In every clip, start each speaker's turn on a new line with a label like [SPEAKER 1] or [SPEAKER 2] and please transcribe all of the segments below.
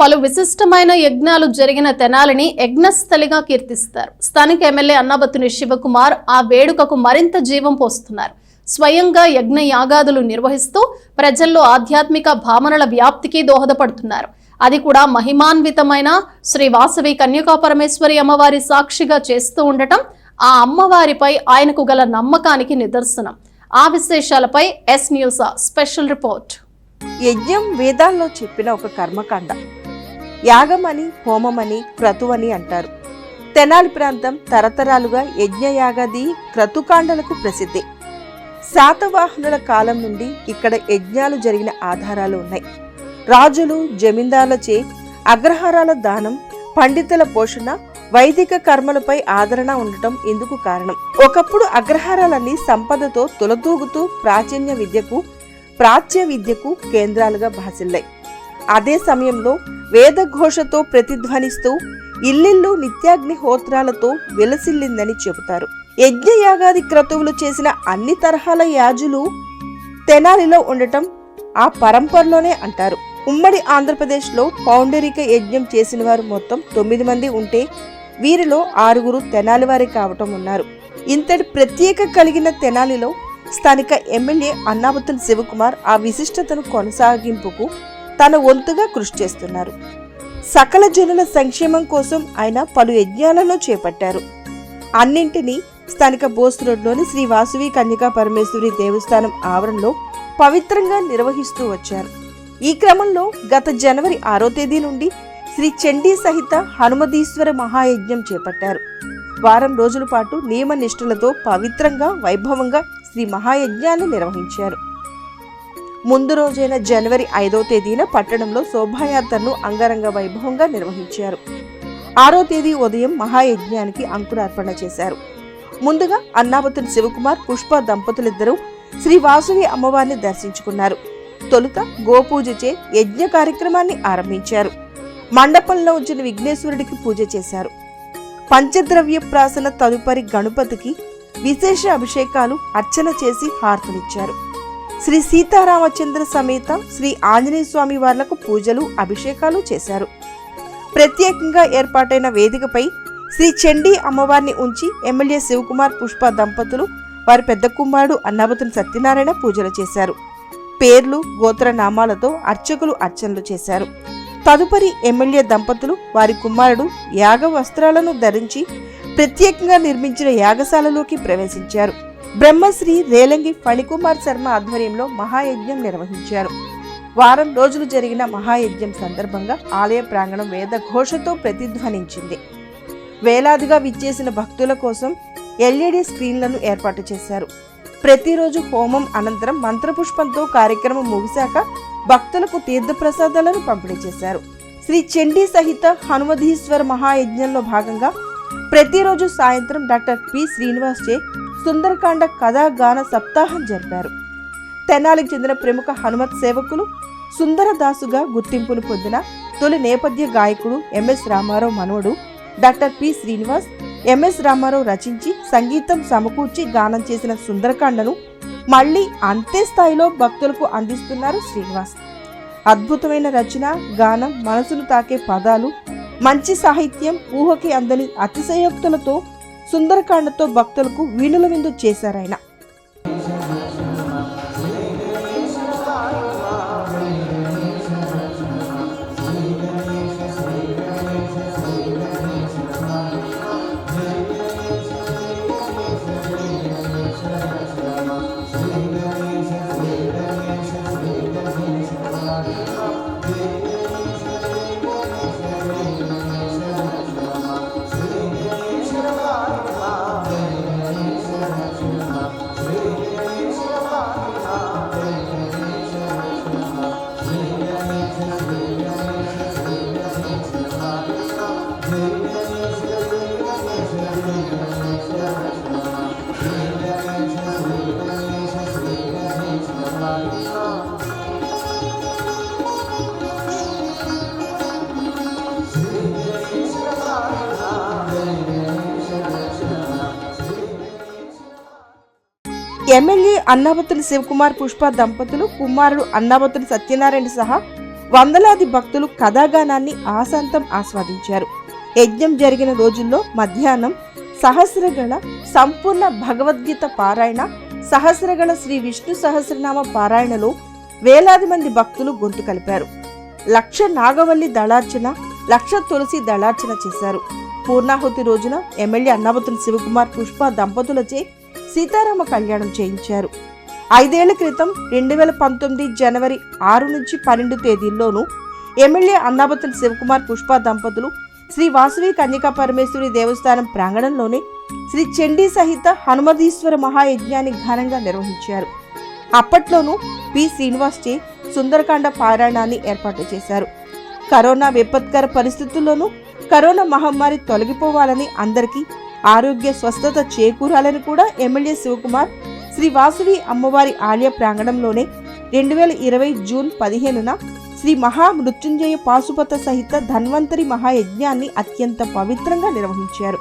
[SPEAKER 1] పలు విశిష్టమైన యజ్ఞాలు జరిగిన తెనాలిని యజ్ఞస్థలిగా కీర్తిస్తారు. స్థానిక ఎమ్మెల్యే అన్నాబత్తుని శివకుమార్ ఆ వేడుకకు మరింత జీవం పోస్తున్నారు. స్వయంగా యజ్ఞ యాగాదులు నిర్వహిస్తూ ప్రజల్లో ఆధ్యాత్మిక భావనల వ్యాప్తికి దోహదపడుతున్నారు. అది కూడా మహిమాన్వితమైన శ్రీ వాసవి కన్యకా పరమేశ్వరి అమ్మవారి సాక్షిగా చేస్తూ ఉండటం ఆ అమ్మవారిపై ఆయనకు గల నమ్మకానికి నిదర్శనం. ఆ విశేషాలపై ఎస్ న్యూస్ స్పెషల్ రిపోర్ట్.
[SPEAKER 2] యజ్ఞం వేదాల్లో చెప్పిన ఒక కర్మకాండ. యాగమని హోమమని క్రతువని అంటారు. తెనాలి ప్రాంతం తరతరాలుగా యజ్ఞయాగాది క్రతుకాండలకు ప్రసిద్ధి. శాతవాహనుల కాలం నుండి ఇక్కడ యజ్ఞాలు జరిగిన ఆధారాలు ఉన్నాయి. రాజులు జమీందారులచే అగ్రహారాల దానం పండితుల పోషణ వైదిక కర్మలపై ఆదరణ ఉండటం ఇందుకు కారణం. ఒకప్పుడు అగ్రహారాలన్నీ సంపదతో తులతూగుతూ ప్రాచీన్య విద్యకు ప్రాచ్య విద్యకు కేంద్రాలుగా భాసిల్లాయి. అదే సమయంలో వేదఘోషతో ప్రతిధ్వనిస్తూ ఇల్లిల్లు నిత్యాగ్ని హోత్రాలతో వెలసిల్లిందని చెబుతారు. యజ్ఞయాగాది క్రతువులు చేసిన అన్ని తరహాల యాజులు తెనాలిలో ఉండటం ఆ పరంపరలోనే అంటారు. ఉమ్మడి ఆంధ్రప్రదేశ్లో పౌండరిక యజ్ఞం చేసిన వారు మొత్తం తొమ్మిది మంది ఉంటే వీరిలో ఆరుగురు తెనాలి వారి కావటం ఉన్నారు. ఇంతటి ప్రత్యేక కలిగిన తెనాలిలో స్థానిక ఎమ్మెల్యే అన్నాబతున్ శివకుమార్ ఆ విశిష్టతను కొనసాగింపుకు తన వంతుగా కృషి చేస్తున్నారు. సకల జనుల సంక్షేమం కోసం ఆయన పలు యజ్ఞాలను చేపట్టారు. అన్నింటినీ స్థానిక బోస్ రోడ్లోని శ్రీ వాసువి కన్యకా పరమేశ్వరి దేవస్థానం ఆవరణలో పవిత్రంగా నిర్వహిస్తూ వచ్చారు. ఈ క్రమంలో గత జనవరి ఆరో తేదీ నుండి శ్రీ చండీ సహిత హనుమదీశ్వర మహాయజ్ఞం చేపట్టారు. వారం రోజుల పాటు నియమ నిష్ఠలతో పవిత్రంగా వైభవంగా శ్రీ మహాయజ్ఞాన్ని నిర్వహించారు. ముందు రోజైన జనవరి ఐదో తేదీన పట్టణంలో శోభాయాత్రను అంగరంగ వైభవంగా నిర్వహించారు. ఆరో తేదీ ఉదయం మహాయజ్ఞానికి అంకురార్పణ చేశారు. ముందుగా అన్నావతుని శివకుమార్ పుష్ప దంపతులిద్దరూ శ్రీ వాసువి అమ్మవారిని దర్శించుకున్నారు. తొలుత గోపూజచే యజ్ఞ కార్యక్రమాన్ని ఆరంభించారు. మండపంలో ఉంచిన విఘ్నేశ్వరుడికి పూజ చేశారు. పంచద్రవ్య ప్రాసన తదుపరి గణపతికి విశేష అభిషేకాలు అర్చన చేసి హారతులిచ్చారు. శ్రీ సీతారామచంద్ర సమేత శ్రీ ఆంజనేయ స్వామి వార్లకు పూజలు అభిషేకాలు చేశారు. ప్రత్యేకంగా ఏర్పాటైన వేదికపై శ్రీ చండీ అమ్మవారిని ఉంచి ఎమ్మెల్యే శివకుమార్ పుష్ప దంపతులు వారి పెద్ద కుమారుడు అన్నాబతుని సత్యనారాయణ పూజలు చేశారు. పేర్లు గోత్ర నామాలతో అర్చకులు అర్చనలు చేశారు. తదుపరి ఎమ్మెల్యే దంపతులు వారి కుమారుడు యాగ వస్త్రాలను ధరించి ప్రత్యేకంగా నిర్మించిన యాగశాలలోకి ప్రవేశించారు. బ్రహ్మశ్రీ రేలంగి ఫణికుమార్ శర్మ ఆధ్వర్యంలో మహాయజ్ఞం నిర్వహించారు. వారం రోజులు జరిగిన మహాయజ్ఞం సందర్భంగా ఆలయ ప్రాంగణం వేద ఘోషతో ప్రతిధ్వనించింది. వేలాదిగా విచ్చేసిన భక్తుల కోసం ఎల్ఈడి స్క్రీన్లను ఏర్పాటు చేశారు. ప్రతిరోజు హోమం అనంతరం మంత్రపుష్పంతో కార్యక్రమం ముగిశాక భక్తులకు తీర్థప్రసాదాలను పంపిణీ చేశారు. శ్రీ చండీ సహిత హనుమధీశ్వర మహాయజ్ఞంలో భాగంగా ప్రతిరోజు సాయంత్రం డాక్టర్ పి శ్రీనివాస్ చే సుందరకాండ కథా గాన సప్తాహం జరిపారు. తెనాలికి చెందిన ప్రముఖ హనుమత్ సేవకులు సుందరదాసుగా గుర్తింపును పొందిన తొలి నేపథ్య గాయకుడు ఎంఎస్ రామారావు మనవడు doctor P Srinivas M S Ramarao రచించి సంగీతం సమకూర్చి గానం చేసిన సుందరకాండను మళ్ళీ అంతే స్థాయిలో భక్తులకు అందిస్తున్నారు శ్రీనివాస్. అద్భుతమైన రచన గానం మనసును తాకే పదాలు మంచి సాహిత్యం ఊహకి అందని అతిశయోక్తులతో సుందరకాండతో భక్తులకు వీణుల విందు చేశారాయన. ఎమ్మెల్యే అన్నాబత్తుని శివకుమార్ పుష్ప దంపతులు కుమారుడు అన్నాబత్తుని సత్యనారాయణ సహా వందలాది భక్తులు కథాగానాన్ని ఆశాంతం ఆస్వాదించారు. యజ్ఞం జరిగిన రోజుల్లో మధ్యాహ్నం సహస్రగళ సంపూర్ణ భగవద్గీత పారాయణ సహస్రగళ శ్రీ విష్ణు సహస్రనామ పారాయణలో వేలాది మంది భక్తులు గొంతు కలిపారు. లక్ష నాగవల్లి దళార్చన లక్ష తులసి దళార్చన చేశారు. పూర్ణాహుతి రోజున ఎమ్మెల్యే అన్నావతుల శివకుమార్ పుష్ప దంపతులచే సీతారామ కళ్యాణం చేయించారు. ఐదేళ్ళ క్రితం రెండు వేల పంతొమ్మిది జనవరి ఆరు నుంచి పన్నెండు తేదీల్లోనూ ఎమ్మెల్యే అన్నాబతన్ శివకుమార్ పుష్ప దంపతులు శ్రీ వాసవి కన్యకా పరమేశ్వరి దేవస్థానం ప్రాంగణంలోనే శ్రీ చండీ సహిత హనుమదీశ్వర మహాయజ్ఞాన్ని ఘనంగా నిర్వహించారు. అప్పట్లోనూ పి. శ్రీనివాస్ చే సుందరకాండ పారాయణాన్ని ఏర్పాటు చేశారు. కరోనా విపత్కర పరిస్థితుల్లోనూ కరోనా మహమ్మారి తొలగిపోవాలని అందరికీ ఆరోగ్య స్వస్థత చేకూరాలని కూడా ఎమ్మెల్యే శివకుమార్ శ్రీ వాసువి అమ్మవారి ఆలయ ప్రాంగణంలోనే రెండు వేల ఇరవై జూన్ పదిహేనున శ్రీ మహా మృత్యుంజయ పాశుపత సహిత ధన్వంతరి మహాయజ్ఞాన్ని అత్యంత పవిత్రంగా నిర్వహించారు.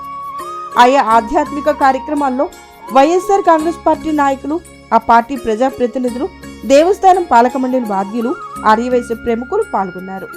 [SPEAKER 2] ఆయా ఆధ్యాత్మిక కార్యక్రమాల్లో వైఎస్ఆర్ కాంగ్రెస్ పార్టీ నాయకులు ఆ పార్టీ ప్రజాప్రతినిధులు దేవస్థానం పాలక మండలి బాధ్యులు ఆర్యవైశ్య ప్రముఖులు పాల్గొన్నారు.